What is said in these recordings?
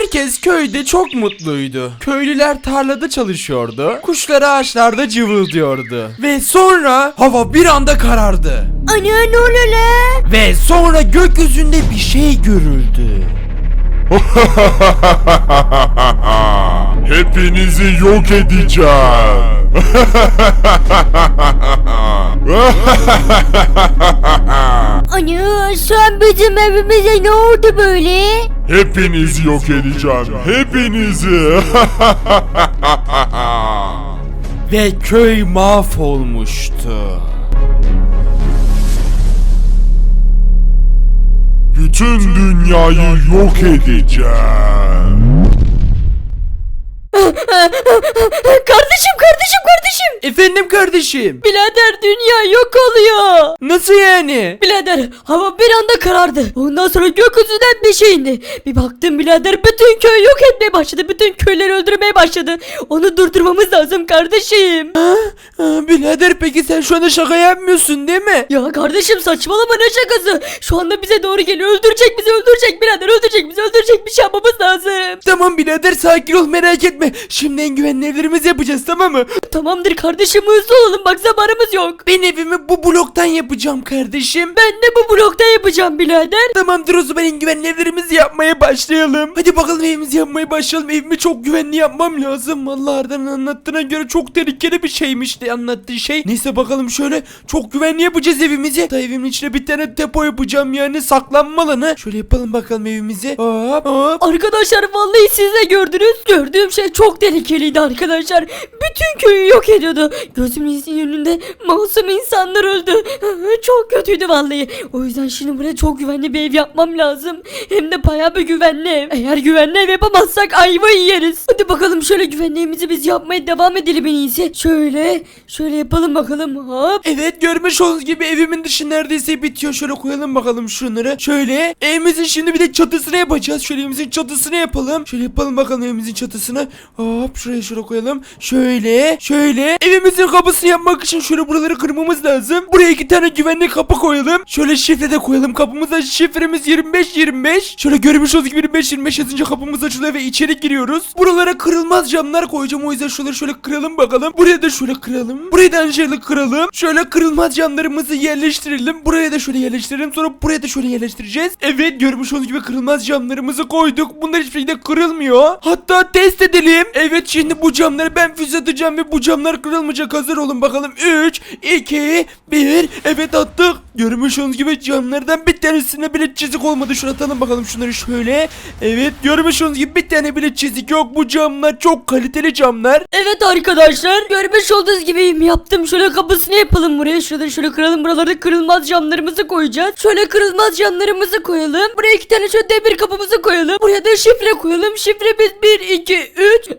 Herkes köyde çok mutluydu. Köylüler tarlada çalışıyordu. Kuşlar ağaçlarda cıvıldıyordu. Ve sonra hava bir anda karardı. Ana ne oluyor la? Ve sonra gökyüzünde bir şey görüldü. Hepinizi yok edeceğim. Ana şu an bizim evimize ne oldu böyle? Hepinizi yok edeceğim. Hepinizi. Ve köy mahvolmuştu. Bütün dünyayı yok edeceğim. Kardeşim kardeşim kardeşim. Efendim kardeşim. Birader dünya yok oluyor. Nasıl yani? Birader hava bir anda karardı. Ondan sonra gökyüzünden bir şey indi. Bir baktım birader bütün köy yok etmeye başladı. Bütün köyleri öldürmeye başladı. Onu durdurmamız lazım kardeşim. Aa, birader peki sen şu anda şaka yapmıyorsun değil mi? Ya kardeşim saçmalama ne şakası. Şu anda bize doğru geliyor. Öldürecek bizi öldürecek birader öldürecek bizi öldürecek bir şey yapmamız lazım. Tamam birader sakin ol merak etme. Şimdi en güvenli yapacağız tamam mı? Tamamdır kardeşim hızlı olalım bak zamanımız yok. Ben evimi bu bloktan yapacağım kardeşim. Ben de bu blokta yapacağım birader. Tamamdır o zaman en güvenli evlerimizi yapmaya başlayalım. Hadi bakalım evimizi yapmaya başlayalım. Evimi çok güvenli yapmam lazım. Vallahi Arda'nın anlattığına göre çok tehlikeli bir şeymiş de anlattığı şey. Neyse bakalım şöyle çok güvenli yapacağız evimizi. Da evimin içine bir tane depo yapacağım yani saklanma alanı. Şöyle yapalım bakalım evimizi. Hop hop. Arkadaşlar vallahi siz de gördünüz. Gördüğüm şey çok tehlikeliydi arkadaşlar. Bütün köyü yok ediyordu. Gözümüzün önünde masum insanlar öldü. Çok kötüydü vallahi. O yüzden şimdi buraya çok güvenli bir ev yapmam lazım. Hem de bayağı bir güvenli ev. Eğer güvenli ev yapamazsak ayvayı yeriz. Hadi bakalım şöyle güvenli evimizi biz yapmaya devam edelim en iyisi. Şöyle, şöyle yapalım bakalım. Hop. Evet görmüş olduğunuz gibi evimin dışı neredeyse bitiyor. Şöyle koyalım bakalım şunları. Şöyle evimizin şimdi bir de çatısını yapacağız. Şöyle evimizin çatısını yapalım. Şöyle yapalım bakalım evimizin çatısını. Hop şuraya koyalım. Şöyle şöyle. Evimizin kapısını yapmak için şöyle buraları kırmamız lazım. Buraya iki tane güvenli kapı koyalım. Şöyle şifre de koyalım. Kapımıza şifremiz 25 25. Şöyle görmüş gibi 25 25 yazınca kapımız açılıyor ve içeri giriyoruz. Buralara kırılmaz camlar koyacağım. O yüzden şuraları şöyle kıralım bakalım. Buraya da şöyle kıralım. Burayı da aynı kıralım. Şöyle kırılmaz camlarımızı yerleştirelim. Buraya da şöyle yerleştirelim. Sonra buraya da şöyle yerleştireceğiz. Evet görmüş olduğunuz gibi kırılmaz camlarımızı koyduk. Bunlar hiçbir şekilde kırılmıyor. Hatta test edelim. Evet şimdi bu camları ben füze atacağım ve bu camlar kırılmayacak. Hazır olun bakalım. 3, 2, 1. Evet attık. Görmüş olduğunuz gibi camlardan bir tanesine bile çizik olmadı. Şunu atalım bakalım şunları şöyle. Evet görmüş olduğunuz gibi bir tane bile çizik yok. Bu camlar çok kaliteli camlar. Evet arkadaşlar görmüş olduğunuz gibi yaptım. Şöyle kapısını yapalım buraya. Şurada şöyle kıralım. Buralarda kırılmaz camlarımızı koyacağız. Şöyle kırılmaz camlarımızı koyalım. Buraya iki tane şöyle demir kapımızı koyalım. Buraya da şifre koyalım. Şifremiz 1, 2, 3.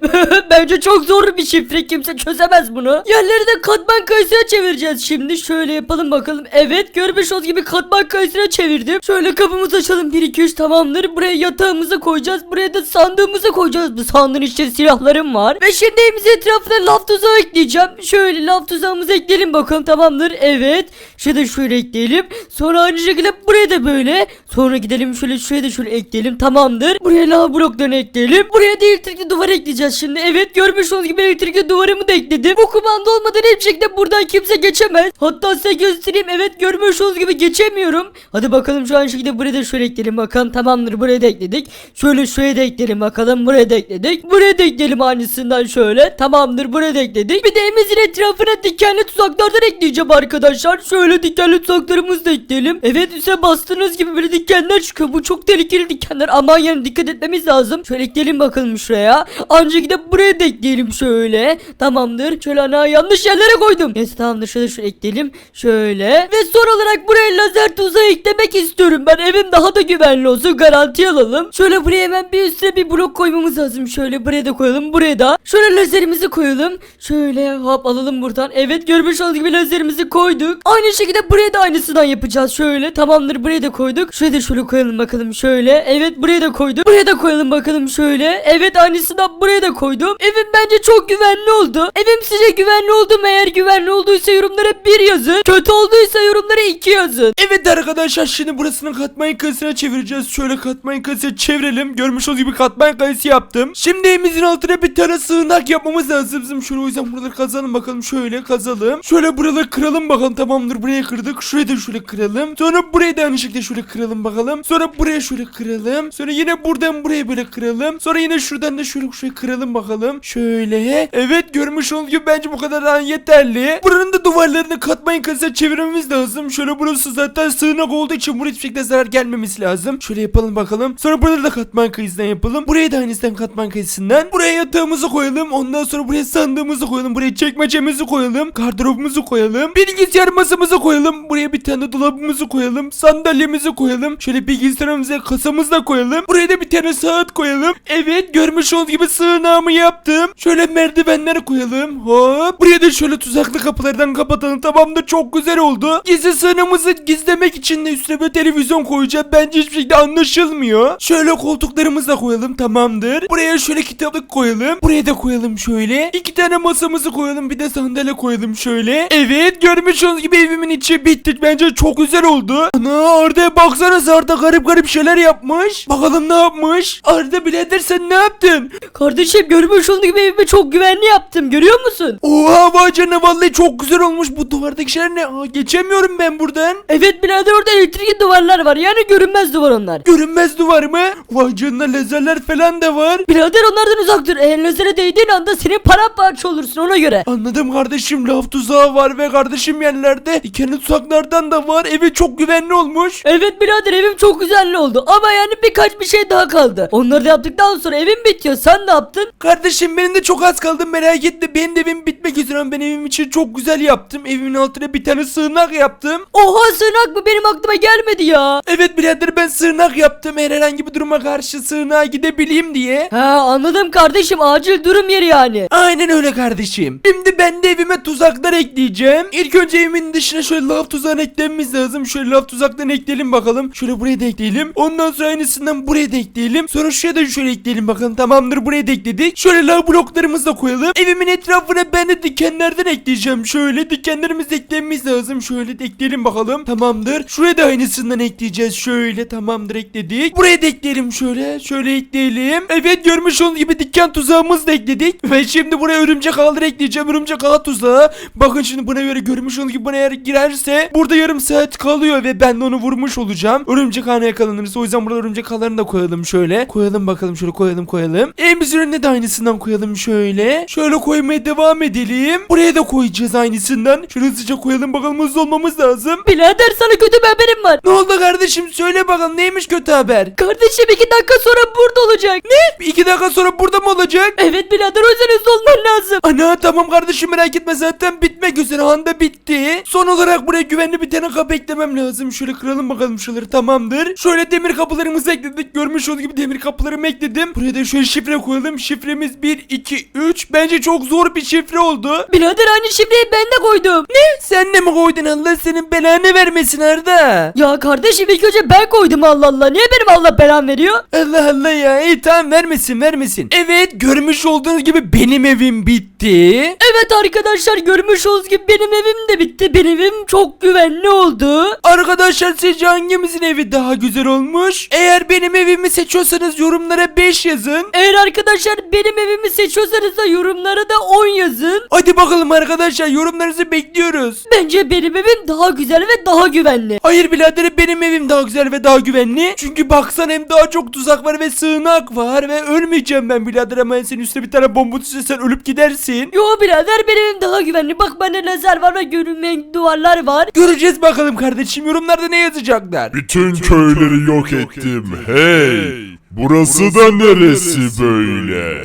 Bence çok zor bir şifre. Kimse çözemez bunu. Yerleri de katman kayısına çevireceğiz şimdi. Şöyle yapalım bakalım. Evet görmüş olduğunuz gibi katman kayısına çevirdim. Şöyle kapımızı açalım. 1, 2, 3 tamamdır. Buraya yatağımızı koyacağız. Buraya da sandığımızı koyacağız. Bu sandığın içinde silahlarım var. Ve şimdi evimizin etrafına laf tuzağı ekleyeceğim. Şöyle laf tuzağımızı ekleyelim bakalım tamamdır. Evet. Şurada şöyle ekleyelim. Sonra aynı şekilde buraya da böyle. Sonra gidelim şöyle şuraya da şöyle ekleyelim. Tamamdır. Buraya lava bloklarını ekleyelim. Buraya da elektrikli duvar ekleyeceğiz şimdi. Evet görmüş olduğunuz gibi elektrikli duvarımı da ekledim. Bu kumanda olmadan hiçbir şekilde buradan kimse geçemez. Hatta size göstereyim. Evet görmüş olduğunuz gibi geçemiyorum. Hadi bakalım şu an şekilde buraya da şöyle ekleyelim bakalım. Tamamdır buraya da ekledik. Şöyle şuraya da ekleyelim bakalım. Buraya da ekledik. Buraya da ekleyelim aynısından şöyle. Tamamdır buraya da ekledik. Bir de evimizin etrafına dikenli tuzaklardan ekleyeceğim arkadaşlar. Şöyle dikenli tuzaklarımızı da ekleyelim. Evet üstüne bastığınız gibi böyle dikenler çıkıyor. Bu çok tehlikeli dikenler. Aman yani dikkat etmemiz lazım. Şöyle ekleyelim bakalım şuraya. Ancak gidip buraya da ekleyelim şöyle. Tamamdır. Şöyle ana yanlış yerlere koydum. Neyse tamamdır. Şöyle şöyle ekleyelim. Şöyle. Ve son olarak buraya lazer tuzağı eklemek istiyorum. Ben evim daha da güvenli olsun. Garanti alalım. Şöyle buraya hemen bir üstüne bir blok koymamız lazım. Şöyle buraya da koyalım. Buraya da. Şöyle lazerimizi koyalım. Şöyle hop alalım buradan. Evet görmüş olduğunuz gibi lazerimizi koyduk. Aynı şekilde buraya da aynısından yapacağız. Şöyle tamamdır buraya da koyduk. Şöyle de şöyle koyalım bakalım şöyle. Evet buraya da koyduk. Buraya da koyalım bakalım şöyle. Evet aynısından buraya da koydum. Evim bence çok güvenli oldu. Evim size güvenli oldu mu? Eğer güvenli olduysa yorumlara bir yazın. Kötü olduysa yorumlara 2 yazın. Evet arkadaşlar şimdi burasını katman kayısına çevireceğiz. Şöyle katman kayısı çevirelim. Görmüş olduğunuz gibi katman kayısı yaptım. Şimdi evimizin altına bir tane sığınak yapmamız lazım. Bizim şöyle o yüzden buraları kazalım bakalım. Şöyle kazalım. Şöyle buraları kıralım bakalım. Tamamdır buraya kırdık. Şurayı da şöyle kıralım. Sonra burayı da aynı şekilde şöyle kıralım bakalım. Sonra buraya şöyle kıralım. Sonra yine buradan buraya böyle kıralım. Sonra yine şuradan da şöyle şöyle kıralım bakalım. Şöyle. Evet görmüş olduğunuz gibi bence bu kadar yeterli. Buranın da duvarlarını katman kayısına çevirmemiz lazım. Şöyle burası zaten sığınak olduğu için buraya hiçbir şekilde zarar gelmemesi lazım. Şöyle yapalım bakalım. Sonra buraları da katman kayısından yapalım. Buraya da aynısından katman kayısından. Buraya yatağımızı koyalım. Ondan sonra buraya sandığımızı koyalım. Buraya çekmecemizi koyalım. Gardırobumuzu koyalım. Bilgisayar masamızı koyalım. Buraya bir tane dolabımızı koyalım. Sandalyemizi koyalım. Şöyle bilgisayarımıza kasamızı da koyalım. Buraya da bir tane saat koyalım. Evet görmüş olduğunuz gibi sığınağımı yaptım. Şöyle merdivenleri koyalım. Hop. Buraya da şöyle tuzaklı kapılardan kapatalım. Tamamdır çok güzel oldu. Gizli sığınağımızı gizlemek için de üstüne bir televizyon koyacağım. Bence hiçbir şekilde anlaşılmıyor. Şöyle koltuklarımızı da koyalım tamamdır. Buraya şöyle kitaplık koyalım. Buraya da koyalım şöyle. İki tane masamızı koyalım. Bir de sandalye koyalım şöyle. Evet görmüş olduğunuz gibi evimin içi bittik. Bence çok güzel oldu. Ana Arda baksana Arda garip garip şeyler yapmış. Bakalım ne yapmış? Arda birader sen ne yaptın? Kardeşim görmüş olduğun gibi evimi çok güvenli yaptım. Görüyor musun? Oha vay canına vallahi çok güzel olmuş. Bu duvardaki şeyler ne? Aa, geçemiyorum ben buradan. Evet birader orada elektrikli duvarlar var. Yani görünmez duvar onlar. Görünmez duvar mı? Vay canına lazerler falan da var. Birader onlardan uzak dur. Eğer lazere değdiğin anda senin paramparça olursun ona göre. Anladım kardeşim laf tuzağı var ve kardeşim yerlerde dikenli tuzaklardan da var. Evi çok güvenli olmuş. Evet birader evim çok güzel oldu. Ama yani birkaç bir şey daha kaldı. Onları da yaptıktan sonra evim bitiyor. Sen ne yaptın? Kardeşim benim de çok az kaldı merak etme. Benim de evim bitmek üzere ben evim için çok güzel yaptım. Evimin altına bir tane sığınak yaptım. Oha sığınak mı? Benim aklıma gelmedi ya. Evet birader ben sığınak yaptım. Eğer herhangi bir duruma karşı sığınağa gidebileyim diye. Ha anladım kardeşim acil durum yeri yani. Aynen öyle kardeşim. Şimdi ben de evime tuzaklar ekleyeceğim. İlk önce evimin dışına şöyle lav tuzağını eklememiz lazım. Şöyle lav tuzaklarını ekleyelim bakalım. Şöyle buraya da ekleyelim. Ondan sonra aynısından buraya da ekleyelim. Sonra şuraya da şöyle ekleyelim bakalım. Tamamdır buraya da ekledik. Şöyle lav bloklarımızı da koyalım. Evimin etrafına ben de dikenlerden ekleyeceğim. Şöyle dikenlerimizi eklememiz lazım. Şöyle de ekleyelim bakalım. Tamamdır. Şuraya da aynısından ekleyeceğiz. Şöyle tamamdır ekledik. Buraya da ekleyelim şöyle. Şöyle ekleyelim. Evet görmüş olduğunuz gibi diken tuzağımızı da ekledik. Ve şimdi buraya örümcek ağları ekleyeceğim. Örümcek ağı tuzağı. Bakın şimdi buna göre görmüş olduğunuz gibi buna eğer girerse burada yarım saat kalıyor ve ben de onu vurmuş olacağım. Örümcek ağına yakalanırsa o yüzden burada örümcek ağlarını da koyalım şöyle. Koyalım bakalım şöyle koyalım koyalım. Evimizin önüne de aynısından koyalım şöyle. Şöyle koymaya devam edelim. Buraya da koyacağız aynısından. Şöyle hızlıca koyalım bakalım hızlı olmamız lazım. Birader sana kötü bir haberim var. Ne oldu kardeşim söyle bakalım neymiş kötü haber? Kardeşim iki dakika sonra burada olacak. Ne? İki dakika sonra burada mı olacak? Evet birader o yüzden hızlı olman lazım. Ana tamam kardeşim merak etme zaten bitmek üzere anda bitti. Son olarak buraya güvenli bir tane kapı eklemem lazım. Şöyle kıralım bakalım şuraları tamamdır. Şöyle demir kapılarımızı ekledik. Görmüş olduğunuz gibi demir kapılarımı ekledim. Buraya da şöyle şifre koyalım. Şifremiz 1, 2, 3. Bence çok zor bir şifre oldu. Birader aynı şifreyi ben de koydum. Ne? Sen de mi koydun Allah senin belanı vermesin Arda. Ya kardeşim ilk önce ben koydum Allah Allah. Niye benim Allah belam veriyor? Allah Allah ya iyi tamam vermesin vermesin. Evet görmüş olduğunuz gibi benim evim bitti. Evet arkadaşlar görmüş olduğunuz gibi benim evim de bitti. Benim evim çok güvenli oldu. Arkadaşlar sizce hangimizin evi daha güzel olmuş? Eğer benim evimi seçiyorsanız yorumlara 5 yazın. Eğer arkadaşlar benim evimi seçiyorsanız da yorumlara da 10 yazın. Hadi bakalım arkadaşlar yorumlarınızı bekliyoruz. Bence benim evim daha güzel ve daha güvenli. Hayır birader benim evim daha güzel ve daha güvenli. Çünkü baksana hem daha çok tuzak var ve sığınak var ve ölmeyeceğim ben birader ama senin üstüne bir tane bomba düşse sen ölüp gidersin. Yo birader benim evim daha güvenli. Bak bende lazer var ve görünmeyen duvarlar var. Göreceğiz bakalım kardeşim yorumlarda ne yazacaklar. Bütün köyleri yok ettim. Hey! Burası da neresi böyle?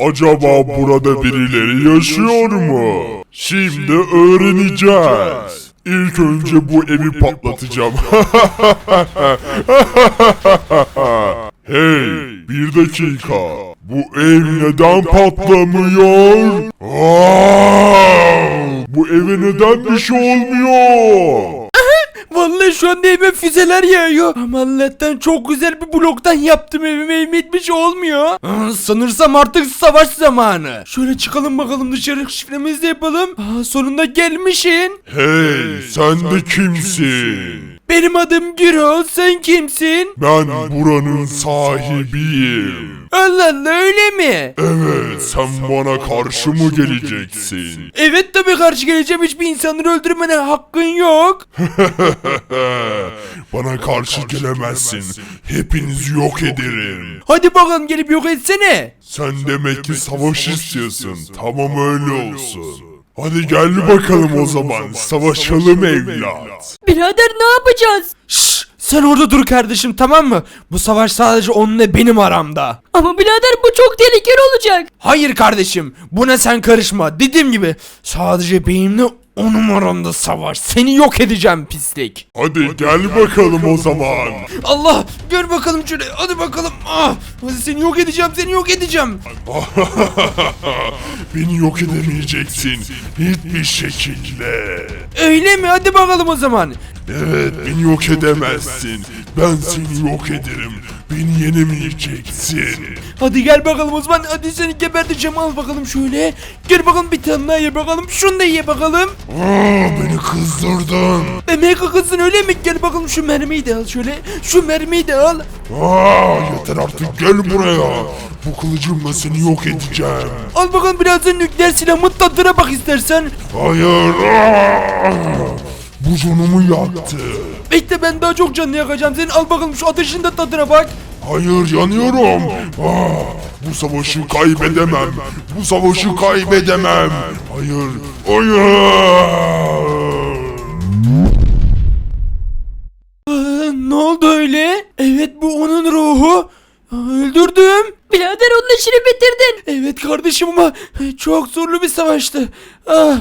Acaba burada birileri yaşıyor mu? Şimdi öğreneceğiz. İlk önce bu evi patlatacağım. hey, bir dakika. Bu ev neden patlamıyor? Aa, bu eve neden bir şey olmuyor? Vallahi şu anda evime füzeler yağıyor. Ama Allah'tan çok güzel bir bloktan yaptım evime evime hiçbir olmuyor. Aa, sanırsam artık savaş zamanı. Şöyle çıkalım bakalım dışarı şifremizi de yapalım. Aa, sonunda gelmişsin. Hey sen de kimsin? Benim adım Gürol sen kimsin? Ben buranın sahibiyim. Allah Allah öyle mi? Evet sen bana karşı mı geleceksin? Evet tabii karşı geleceğim hiçbir insanları öldürmene hakkın yok. bana karşı gelemezsin. Hepinizi yok ederim. Hadi bakalım gelip yok etsene. Sen demek ki savaş istiyorsun. Tamam öyle olsun. Hadi gel bakalım o zaman. Savaşalım evlat. Birader ne yapacağız? Şşş sen orada dur kardeşim tamam mı? Bu savaş sadece onunla benim aramda. Ama birader bu çok tehlikeli olacak. Hayır kardeşim buna sen karışma. Dediğim gibi sadece benimle onun aramda savaş. Seni yok edeceğim pislik. Hadi gel bakalım o zaman. Allah gör bakalım şöyle hadi bakalım. Ah, seni yok edeceğim seni yok edeceğim. Beni yok edemeyeceksin. Hiçbir şekilde. Öyle mi hadi bakalım o zaman. Evet beni yok edemezsin. Ben seni yok ederim. Beni yenemeyeceksin. Hadi gel bakalım o zaman hadi seni geberteceğim al bakalım şöyle. Gel bakalım bir tane daha ye bakalım şunu da ye bakalım. Aa, beni kızdırdın. Demek kızın öyle mi? Gel bakalım şu mermiyi de al şöyle. Şu mermiyi de al. Aa, yeter artık gel buraya. Bu kılıcımla seni yok edeceğim. Al bakalım biraz da nükleer silahımın tadına bak istersen. Hayır. Aa! Bu canımı yaktı. Bekle ben daha çok canını yakacağım senin. Al bakalım şu ateşin de tadına bak. Hayır yanıyorum. Aa, bu savaşı kaybedemem. Bu savaşı kaybedemem. Hayır. Hayır. Aa, ne oldu öyle? Evet bu onun ruhu. Aa, Öldürdüm. Birader onun işini bitirdin. Evet kardeşim ama çok zorlu bir savaştı. Ah, ah.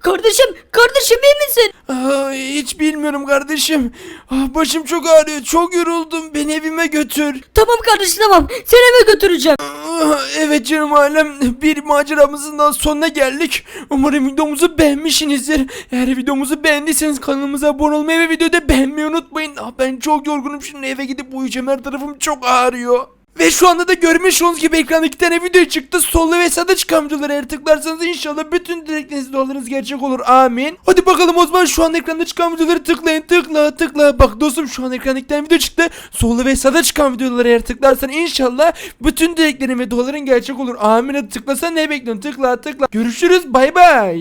Kardeşim, kardeşim iyi misin? Aa, hiç bilmiyorum kardeşim. Ah, başım çok ağrıyor. Çok yoruldum. Beni evime götür. Tamam kardeşim tamam. Seni eve götüreceğim. Ah, Evet canım alem bir maceramızın daha sonuna geldik. Umarım videomuzu beğenmişsinizdir. Eğer videomuzu beğendiyseniz kanalımıza abone olmayı ve videoyu da beğenmeyi unutmayın. Ah, ben çok yorgunum şimdi eve gidip uyuyacağım her tarafım çok ağrıyor. Ve şu anda da görmüş olduğunuz gibi ekranda iki tane video çıktı. Solda ve sağda çıkan videoları eğer tıklarsanız inşallah bütün dilekleriniz dualarınız gerçek olur. Amin. Hadi bakalım o zaman şu an ekranda çıkan videoları tıklayın. Tıkla tıkla. Bak dostum şu an ekranda iki tane video çıktı. Solda ve sağda çıkan videoları eğer tıklarsan inşallah bütün dileklerin ve duaların gerçek olur. Amin. Hadi tıklasan ne bekliyorsun? Tıkla tıkla. Görüşürüz. Bay bay.